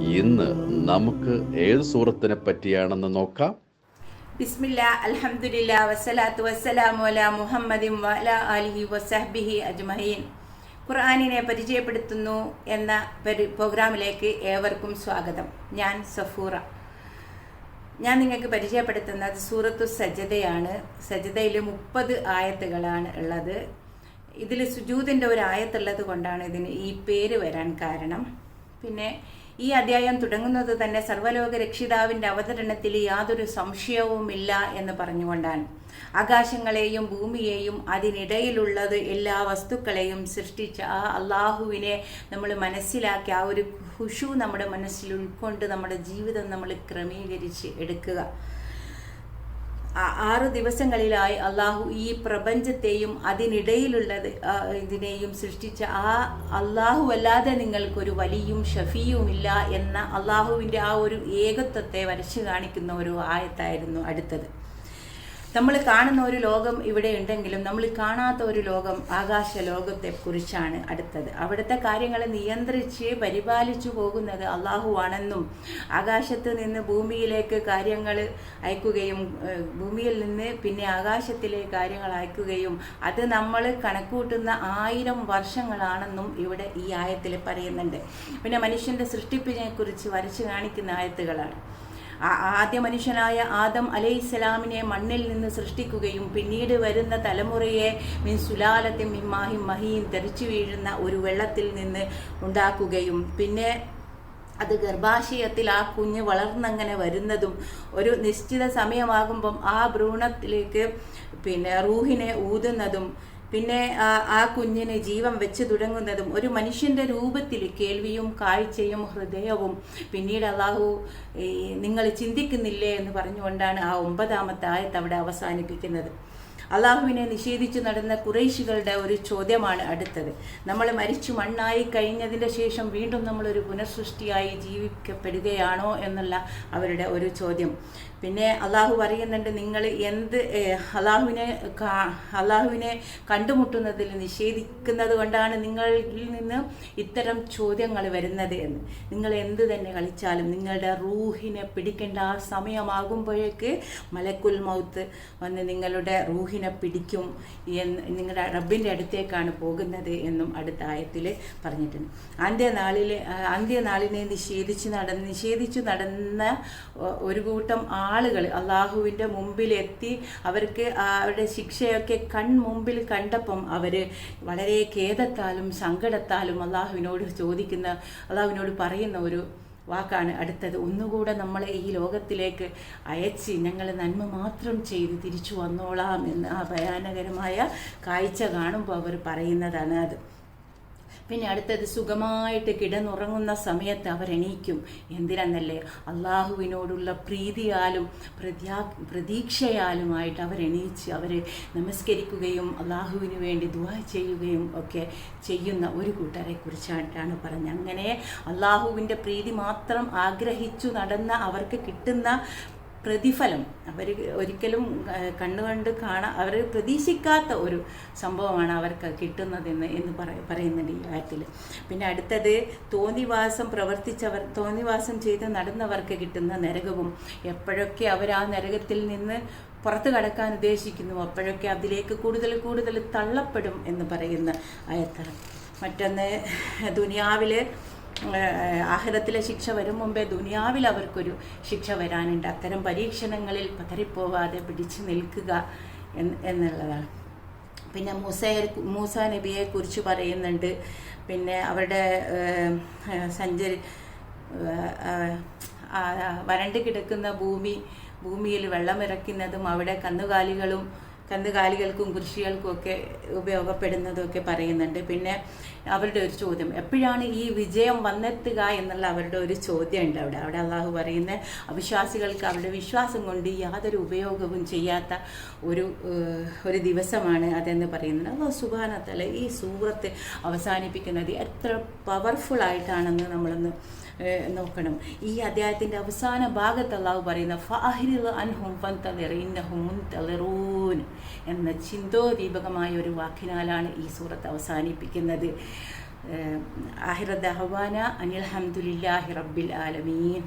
ഇന്ന് നമുക്ക് ഏത് സൂറത്തിനെ പറ്റിയാണെന്ന് നോക്കാം? ബിസ്മില്ല അൽഹംദുലില്ല വസ്സലാത്തു വസ്സലാമു അല മുഹമ്മദിൻ വഅല ആലിഹി വസഹ്ബിഹി അജ്മഹീൻ ഖുർആനിനെ പരിചയപ്പെടുത്തുന്നു എന്ന പരി പ്രോഗ്രാമിലേക്ക് ഏവർക്കും സ്വാഗതം. ഞാൻ സഫൂറ. ഞാൻ നിങ്ങൾക്ക് പരിചയപ്പെടുത്തുന്നത് സൂറത്തു സജ്ജതയാണ്. സജ്ജതയിൽ മുപ്പത് ആയത്തുകളാണ് ഉള്ളത്. ഇതിൽ സുജൂതിന്റെ ഒരു ആയത്തുള്ളത് കൊണ്ടാണ് ഇതിന് ഈ പേര് വരാൻ കാരണം. പിന്നെ ഈ അധ്യായം തുടങ്ങുന്നത് തന്നെ സർവലോക രക്ഷിതാവിന്റെ അവതരണത്തിൽ യാതൊരു സംശയവുമില്ല എന്ന് പറഞ്ഞുകൊണ്ടാണ്. ആകാശങ്ങളെയും ഭൂമിയെയും അതിനിടയിലുള്ളത് എല്ലാ വസ്തുക്കളെയും സൃഷ്ടിച്ച ആ അള്ളാഹുവിനെ നമ്മൾ മനസ്സിലാക്കി ആ ഒരു ഖുഷു നമ്മുടെ മനസ്സിൽ ഉൾക്കൊണ്ട് നമ്മുടെ ജീവിതം നമ്മൾ ക്രമീകരിച്ച് എടുക്കുക. ആറ് ദിവസങ്ങളിലായി അള്ളാഹു ഈ പ്രപഞ്ചത്തെയും അതിനിടയിലുള്ളത് ഇതിനെയും സൃഷ്ടിച്ച ആ അള്ളാഹു അല്ലാതെ നിങ്ങൾക്കൊരു വലിയും ഷഫിയുമില്ല എന്ന അള്ളാഹുവിന്റെ ആ ഒരു ഏകത്വത്തെ വരച്ചു കാണിക്കുന്ന ഒരു ആയത്തായിരുന്നു അടുത്തത്. നമ്മൾ കാണുന്ന ഒരു ലോകം ഇവിടെ ഉണ്ടെങ്കിലും നമ്മൾ കാണാത്ത ഒരു ലോകം ആകാശ ലോകത്തെ കുറിച്ചാണ് അടുത്തത്. അവിടുത്തെ കാര്യങ്ങളെ നിയന്ത്രിച്ച് പരിപാലിച്ചു പോകുന്നത് അള്ളാഹുവാണെന്നും ആകാശത്ത് നിന്ന് ഭൂമിയിലേക്ക് കാര്യങ്ങൾ അയക്കുകയും ഭൂമിയിൽ നിന്ന് പിന്നെ ആകാശത്തിലെ കാര്യങ്ങൾ അയക്കുകയും അത് നമ്മൾ കണക്കൂട്ടുന്ന ആയിരം വർഷങ്ങളാണെന്നും ഇവിടെ ഈ ആയത്തിൽ പറയുന്നുണ്ട്. പിന്നെ മനുഷ്യന്റെ സൃഷ്ടിപ്പിനെ കുറിച്ച് വരച്ചു കാണിക്കുന്ന ആയത്തുകളാണ്. ആദ്യ മനുഷ്യനായ ആദം അലൈഹിസ്സലാമിനെ മണ്ണിൽ നിന്ന് സൃഷ്ടിക്കുകയും പിന്നീട് വരുന്ന തലമുറയെ മിൻ സുലാലത്തെ മിമ്മാഹിം മഹിയും തെറിച്ചു വീഴുന്ന ഒരു വെള്ളത്തിൽ നിന്ന് ഉണ്ടാക്കുകയും പിന്നെ അത് ഗർഭാശയത്തിൽ ആ കുഞ്ഞ് വളർന്നങ്ങനെ വരുന്നതും ഒരു നിശ്ചിത സമയമാകുമ്പം ആ ഭ്രൂണത്തിലേക്ക് പിന്നെ റൂഹിനെ ഊതുന്നതും പിന്നെ ആ കുഞ്ഞിന് ജീവൻ വെച്ച് തുടങ്ങുന്നതും ഒരു മനുഷ്യന്റെ രൂപത്തിൽ കേൾവിയും കാഴ്ചയും ഹൃദയവും പിന്നീട് അള്ളാഹു നിങ്ങൾ ചിന്തിക്കുന്നില്ലേ എന്ന് പറഞ്ഞുകൊണ്ടാണ് ആ ഒമ്പതാമത്തെ ആയത്ത് അവിടെ അവസാനിപ്പിക്കുന്നത്. അള്ളാഹുവിനെ നിഷേധിച്ചു നടന്ന കുറേശികളുടെ ഒരു ചോദ്യമാണ് അടുത്തത്. നമ്മൾ മരിച്ചു മണ്ണായി കഴിഞ്ഞതിന്റെ ശേഷം വീണ്ടും നമ്മൾ ഒരു പുനഃസൃഷ്ടിയായി ജീവിക്കപ്പെടുകയാണോ എന്നുള്ള അവരുടെ ഒരു ചോദ്യം. പിന്നെ അള്ളാഹു പറയുന്നുണ്ട് നിങ്ങൾ എന്ത് അള്ളാഹുവിനെ അള്ളാഹുവിനെ കണ്ടുമുട്ടുന്നതിൽ നിഷേധിക്കുന്നത് കൊണ്ടാണ് നിങ്ങളിൽ നിന്ന് ഇത്തരം ചോദ്യങ്ങൾ വരുന്നത് എന്ന്. നിങ്ങൾ എന്ത് തന്നെ കളിച്ചാലും നിങ്ങളുടെ റൂഹിനെ പിടിക്കേണ്ട ആ സമയമാകുമ്പോഴേക്ക് മലക്കുൽ മൗത്ത് വന്ന് നിങ്ങളുടെ റൂഹിനെ പിടിക്കും എന്ന് നിങ്ങളുടെ റബ്ബിന്റെ അടുത്തേക്കാണ് പോകുന്നത് എന്നും അടുത്ത ആയത്തിൽ പറഞ്ഞിട്ടുണ്ട്. അന്ത്യനാളിലെ അന്ത്യനാളിനെ നിഷേധിച്ച് നടന്ന് നിഷേധിച്ചു നടന്ന ഒരു കൂട്ടം ആളുകൾ അള്ളാഹുവിന്റെ മുമ്പിലെത്തി അവർക്ക് അവരുടെ ശിക്ഷയൊക്കെ കൺമുമ്പിൽ കണ്ടപ്പം അവർ വളരെ ഖേദത്താലും സങ്കടത്താലും അള്ളാഹുവിനോട് ചോദിക്കുന്ന അള്ളാഹുവിനോട് പറയുന്ന ഒരു വാക്കാണ് അടുത്തത്. ഒന്നുകൂടെ നമ്മളെ ഈ ലോകത്തിലേക്ക് അയച്ച് ഞങ്ങൾ നന്മ മാത്രം ചെയ്ത് തിരിച്ചു വന്നോളാം എന്ന് ആ ഭയാനകരമായ കാഴ്ച കാണുമ്പോൾ അവർ പറയുന്നതാണ് അത്. പിന്നെ അടുത്തത് സുഖമായിട്ട് കിടന്നുറങ്ങുന്ന സമയത്ത് അവർ എണീക്കും എന്തിനെന്നല്ലേ? അള്ളാഹുവിനോടുള്ള പ്രീതിയാലും പ്രത്യാ പ്രതീക്ഷയാലുമായിട്ട് അവർ എണീച്ച് അവർ നമസ്കരിക്കുകയും അള്ളാഹുവിന് വേണ്ടി ദുവാ ചെയ്യുകയും ഒക്കെ ചെയ്യുന്ന ഒരു കൂട്ടരെ കുറിച്ചായിട്ടാണ് പറഞ്ഞത്. അങ്ങനെ അള്ളാഹുവിന്റെ പ്രീതി മാത്രം ആഗ്രഹിച്ചു നടന്ന അവർക്ക് കിട്ടുന്ന പ്രതിഫലം. അവർ ഒരിക്കലും കണ്ണുകണ്ട് കാണാൻ അവർ പ്രതീക്ഷിക്കാത്ത ഒരു സംഭവമാണ് അവർക്ക് കിട്ടുന്നതെന്ന് എന്ന് പറ പറയുന്നുണ്ട് ഈ ആറ്റിൽ പിന്നെ അടുത്തത് തോന്നിവാസം പ്രവർത്തിച്ചവർ തോന്നിവാസം ചെയ്ത് നടന്നവർക്ക് കിട്ടുന്ന നരകവും എപ്പോഴൊക്കെ അവർ ആ നരകത്തിൽ നിന്ന് പുറത്തു കടക്കാൻ ഉദ്ദേശിക്കുന്നു അപ്പോഴൊക്കെ അതിലേക്ക് കൂടുതൽ കൂടുതൽ തള്ളപ്പെടും എന്ന് പറയുന്ന ആയത്താണ്. മറ്റൊന്ന് ദുനിയാവിൽ ആഹ്റത്തിലെ ശിക്ഷ വരും മുമ്പേ ദുനിയാവിൽ അവർക്കൊരു ശിക്ഷ വരാനുണ്ട്. അത്തരം പരീക്ഷണങ്ങളിൽ പതറിപ്പോവാതെ പിടിച്ചു നിൽക്കുക എന്നുള്ളതാണ്. പിന്നെ മൂസയെ മൂസ നബിയെ കുറിച്ച് പറയുന്നുണ്ട്. പിന്നെ അവരുടെ സഞ്ചരി വരണ്ട് കിടക്കുന്ന ഭൂമി ഭൂമിയിൽ വെള്ളമിറക്കുന്നതും അവിടെ കന്നുകാലികളും കന്നുകാലികൾക്കും കൃഷികൾക്കും ഒക്കെ ഉപയോഗപ്പെടുന്നതൊക്കെ പറയുന്നുണ്ട്. പിന്നെ അവരുടെ ഒരു ചോദ്യം എപ്പോഴാണ് ഈ വിജയം വന്നെത്തുക എന്നുള്ള അവരുടെ ഒരു ചോദ്യമുണ്ട് അവിടെ. അവിടെ അള്ളാഹു പറയുന്ന അവിശ്വാസികൾക്ക് അവരുടെ വിശ്വാസം കൊണ്ട് യാതൊരു ഉപയോഗവും ചെയ്യാത്ത ഒരു ഒരു ദിവസമാണ് അതെന്ന് പറയുന്നത്. അപ്പോൾ സുബാനത്തല ഈ സൂറത്ത് അവസാനിപ്പിക്കുന്നത് എത്ര പവർഫുൾ ആയിട്ടാണെന്ന് നമ്മളൊന്ന് നോക്കണം. ഈ അദ്ദേഹത്തിന്റെ അവസാന ഭാഗത്ത് അള്ളാഹു പറയുന്ന ഫാഹിരിൽ അൻഹും ഫൻ ഫന്തളിർ ഇന്നഹും മുന്തളിറൂൻ എന്ന ചിന്തോദീപകമായ ഒരു വാക്കിനാലാണ് ഈ സൂറത്ത് അവസാനിപ്പിക്കുന്നത്. ആഹിറ ദഹവാന അനിൽ ഹംദുലില്ലാഹി റബ്ബിൽ ആലമീൻ.